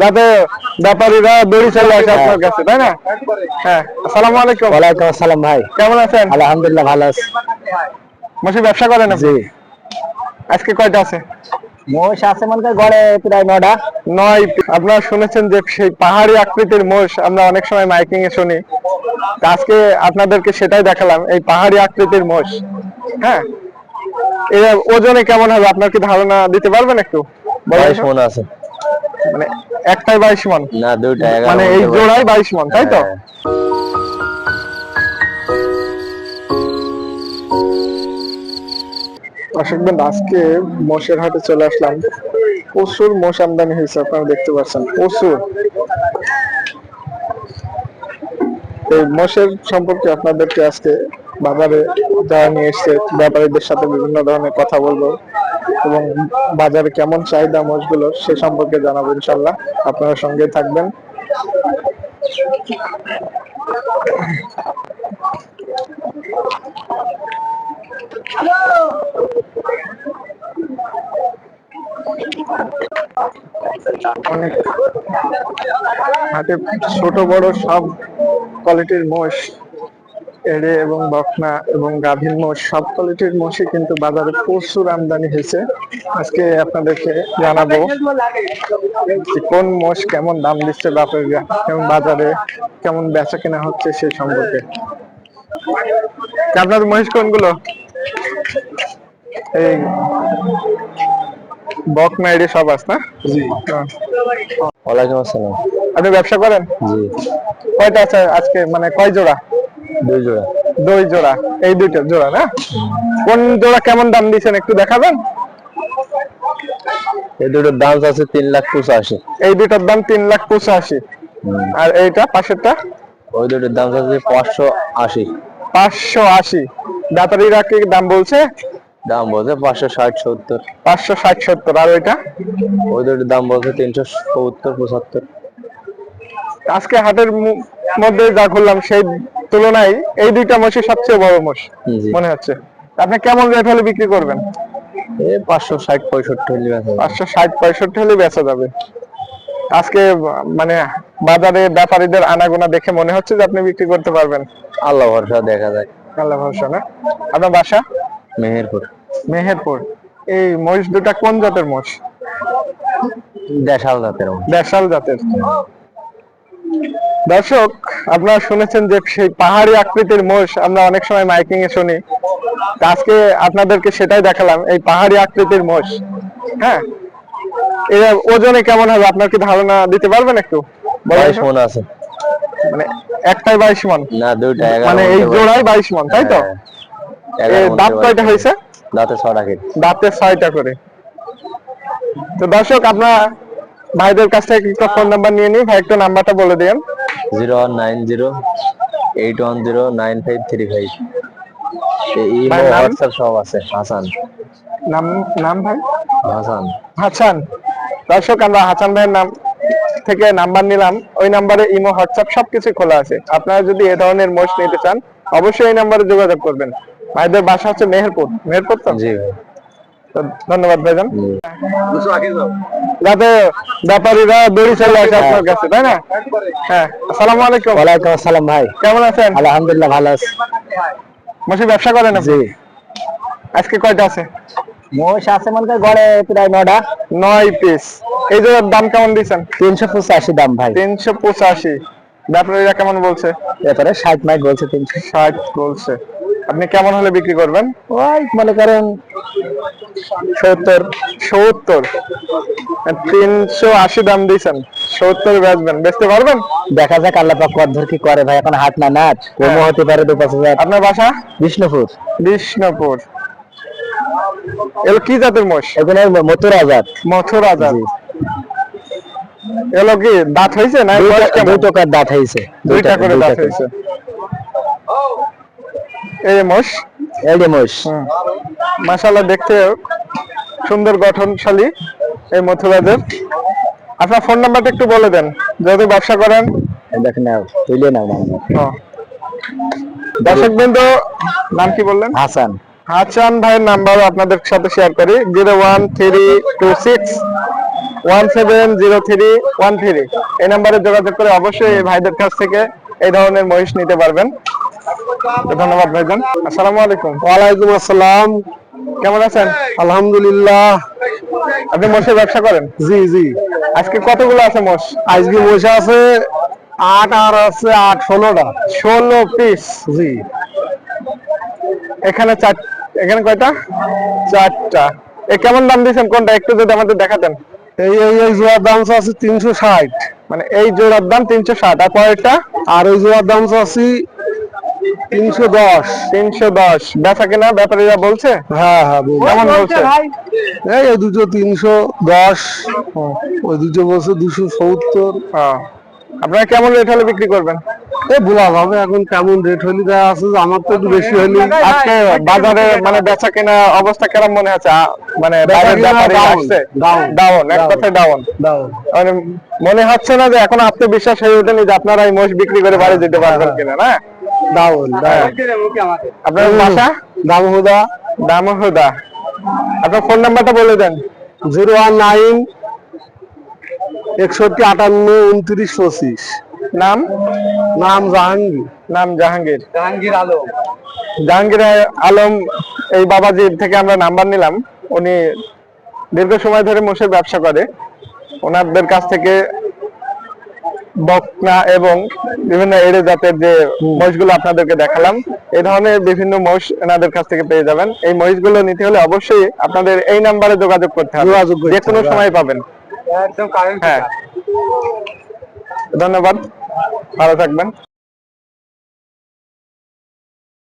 যাতে ব্যাপারীরা দড়ি চলে আসে আপনার কাছে তাই না? হ্যাঁ আসসালামু আলাইকুম। ওয়ালাইকুম আসসালাম ভাই। কেমন আছেন? আলহামদুলিল্লাহ ভালো আছি। মশি ব্যবসা করেন আপনি? আজকে কয়টা আছে? মোষ আছে মনে গড়ে প্রায় নটা নয়। আপনারা শুনেছেন যে সেই পাহাড়ি আকৃতির মোষ আমরা অনেক সময় মাইকিং এ শুনি। আজকে আপনাদেরকে সেটাই দেখালাম এই পাহাড়ি আকৃতির মোষ হ্যাঁ? এর ওজনে কেমন হবে আপনার কি ধারণা দিতে পারবেন একটু? বাইশ মন আছে। মানে একটাই বাইশ মন? না দুইটা মানে এই জোড়াই বাইশ মন তাই তো? হ্যাঁ। আজকে মোষের হাটে চলে আসলাম। প্রচুর মোষ আমদানি হয়েছে আপনারা দেখতে পাচ্ছেন। প্রচুর। এই মোষের সম্পর্কে আপনাদেরকে আজকে বাজারে যারা নিয়ে এসছে ব্যাপারীদের সাথে বিভিন্ন ধরনের কথা বলব। এবং বাজারে কেমন চাহিদা মোষগুলো সে সম্পর্কে জানাব ইনশাল্লাহ আপনারা সঙ্গে থাকবেন। হাটে ছোট বড় সব কোয়ালিটির মোষ এড়ে এবং বকনা এবং গাভীর মোষ সব কোয়ালিটির মোষই কিন্তু বাজারে প্রচুর আমদানি হয়েছে। আজকে আপনাদেরকে জানাব কোন মোষ কেমন দাম দিচ্ছে ব্যাপারীরা এবং বাজারে কেমন বেচা কেনা হচ্ছে সেই সম্পর্কে। তা আপনাদের মহিষ কোনগুলো? এই বকনা এড়ে সব আছে না। ওয়ালাইকুম আসসালাম। আপনি ব্যবসা করেন? জি। কয়টা আছে আজকে? মানে কয় জোড়া? দুই জোড়া। দুই জোড়া। এই দুইটা জোড়া না? কোন জোড়া কেমন দাম দিচ্ছেন একটু দেখাবেন? এই দুটোর দাম আছে তিন লাখ পঁচাশি। এই দুইটার দাম তিন লাখ পঁচাশি। আর এইটা পাশেরটা? ওই দুটোর দাম আছে পাঁচশো আশি। পাঁচশো আশি। ব্যাপারীরা কি দাম বলছে? দাম বলছে পাঁচশো ষাট সত্তর। পাঁচশো ষাট সত্তর। আর ওইটা? ওই দুটোর দাম বলছে তিনশো সত্তর পঁচাত্তর। আজকে হাটের মধ্যে যা ঘুরলাম সেই তুলনায় এই দুইটা মোষই সবচেয়ে বড় মোষ মনে হচ্ছে। আপনি কেমন রেট হলে বিক্রি করবেন? পাঁচশো ষাট পঁয়ষট্টি হলে পাঁচশো ষাট পঁয়ষট্টি হলে বেচা যাবে। আজকে মানে বাজারে ব্যাপারীদের আনাগোনা দেখে মনে হচ্ছে যে আপনি বিক্রি করতে পারবেন। আল্লাহ ভরসা দেখা যায় আল্লাহ ভরসা না? আপনার বাসা? মেহেরপুর। মেহেরপুর। এই মহিষ দুটা কোন জাতের মোষ দেশাল জাতের। দেশাল জাতের। দর্শক আপনারা শুনেছেন যে সেই পাহাড়ি আকৃতির মোষ আমরা অনেক সময় মাইকিং এ শুনি। আজকে আপনাদেরকে সেটাই দেখালাম এই পাহাড়ি আকৃতির মোষ। হ্যাঁ? এর ওজনে কেমন হবে? আপনার কি ধারণা দিতে পারবেন একটু? বাইশ মন আছে। মানে একটাই বাইশ মন? না দুইটা মানে এই জোড়াই বাইশ মন তাই তো? হ্যাঁ, দাঁত কয়টা হয়েছে? দাঁতে কেজি দাঁতে ছয়টা করে। তো দর্শক আপনার ভাইদের কাছ থেকে একটা ফোন নাম্বার নিয়ে নিই। ভাই একটু নাম্বারটা বলে দিন zero one nine zero eight one zero nine five three five. Imo? WhatsApp সব আছে। হাসান। নাম নাম ভাই? হাসান। হাসান। দর্শক আমরা হাসান ভাইয়ের নাম থেকে নাম্বার নিলাম। ওই নাম্বারে ইমো হোয়াটসঅ্যাপ সবকিছু খোলা আছে। আপনারা যদি এ ধরনের মোষ নিতে চান অবশ্যই এই নাম্বারে যোগাযোগ করবেন। ভাইদের বাসা হচ্ছে মেহেরপুর। মেহেরপুর তো? জি ভাই। ধন্যবাদ ভাইজান। যাতে ব্যাপারীরা দড়ি চলে আসে আপনার কাছে তাই না? হ্যাঁ আসসালামু আলাইকুম। ওয়ালাইকুম আসসালাম ভাই। কেমন আছেন? আলহামদুলিল্লাহ ভালো আছি। মশি ব্যবসা করেন আপনি? জি। আজকে কয়টা আছে? মোষ আছে মনে করি গড়ে প্রায় নটা নয় পিস। এই যে দাম কেমন দিচ্ছেন? তিনশো পঁচাশি দাম ভাই। তিনশো পঁচাশি। ব্যাপারীরা কেমন বলছে? এরপরে ষাট মাইট বলছে তিনশো। ষাট বলছে। আপনি কেমন হলে বিক্রি করবেন? ওই মনে করেন সত্তর। সত্তর। তিনশো আশি দাম দিয়েছেন। সত্তর বেচবেন। বেচতে পারবেন? দেখা যাক আল্লাহ পাক কত ধর কি করে ভাই এখন হাট না নাচ? কমও হ্যাঁ। হতে পারে দু পাঁচ হাজার আপনার বাসা? বিষ্ণুপুর। বিষ্ণুপুর। এলো কি জাতের মোষ? এখানে মথুরা জাত। মথুরা জাত। এলো কি দাঁত হয়েছে না টাকার দাঁত হয়েছে। দুইটা করে দাঁত হয়েছে। এই মোষ যে মোষ মাসাল্লাহ দেখতে সুন্দর গঠনশালী এই মথুরাদের। আপনার ফোন নাম্বারটা একটু বলে দেন যেহেতু ব্যবসা করেন। দেখেন নাও তুলে নাও নাম। দর্শক বিন্দু নাম কি বললেন? হাসান। হাসান ভাইয়ের নাম্বার আপনাদের সাথে শেয়ার করি zero one three two six one seven zero three one three. এই নাম্বারে যোগাযোগ করে অবশ্যই এই ভাইদের কাছ থেকে এই ধরনের মহিষ নিতে পারবেন। ধন্যবাদ ভাইজান। আসসালামু আলাইকুম। ওয়ালাইকুম আসসালাম। কেমন আছেন? আলহামদুলিল্লাহ। আপনি মোষের ব্যবসা করেন? জি জি। আজকে কতগুলো আছে মোষ? আজকে বসে আছে আট আর আছে আট ষোলোটা। ষোলো পিস জি। এখানে চার এখানে কয়টা? চারটা। এ কেমন দাম দিয়েছেন? কোনটা? একটু যদি আমাদের দেখাতেন। এই এই জোড়ার দাম আছে তিনশো ষাট। মানে এই জোড়ার দাম তিনশো ষাট আর পরেরটা? আর ওই জোড়ার দাম আছে তিনশো দশ। তিনশো দশ। বেচা কেনা ব্যাপারীরা বলছে? হ্যাঁ হ্যাঁ কেমন বলছে এই এই দুটো তিনশো দশ ওই দুটো বলছে দুশো সত্তর। হ্যাঁ। আপনারা কেমন রেট হলে বিক্রি করবেন? এ বলা হবে এখন কেমন রেট হলি দেওয়া আছে আমার তো একটু বেশি হলি আজকে বাজারে মানে বেচা কেনা অবস্থা কেমন মনে হচ্ছে? মানে বাইরের ব্যাপারী আসছে? ডাউন এক কথায় ডাউন মানে মনে হচ্ছে না যে এখন আত্মবিশ্বাস হয়ে ওঠেনি যে আপনারা এই মোষ বিক্রি করে বাড়ি যেতে পারবেন কিনা না? দাউন হ্যাঁ। আপনার বাসা? দাম হুদা দামোহদা। আপনার ফোন নাম্বারটা বলে দেন। জিরো ওয়ান নাইন একষট্টি আটান্ন উনত্রিশ পঁচিশ। নাম? নাম জাহাঙ্গীর। নাম জাহাঙ্গীর। জাহাঙ্গীর আলম। জাহাঙ্গীর আলম এই বাবাজির থেকে আমরা নাম্বার নিলাম। উনি দীর্ঘ সময় ধরে মোষের ব্যবসা করে। ওনাদের কাছ থেকে বকনা এবং বিভিন্ন এড়ে জাতের যে মহিষগুলো আপনাদেরকে দেখালাম এই ধরনের বিভিন্ন মহিষ এনাদের কাছ থেকে পেয়ে যাবেন। এই মহিষগুলো নিতে হলে অবশ্যই আপনাদের এই নাম্বারে যোগাযোগ করতে হবে। যে কোনো সময় পাবেন। একদম কারেন্ট হ্যাঁ। ধন্যবাদ ভালো থাকবেন।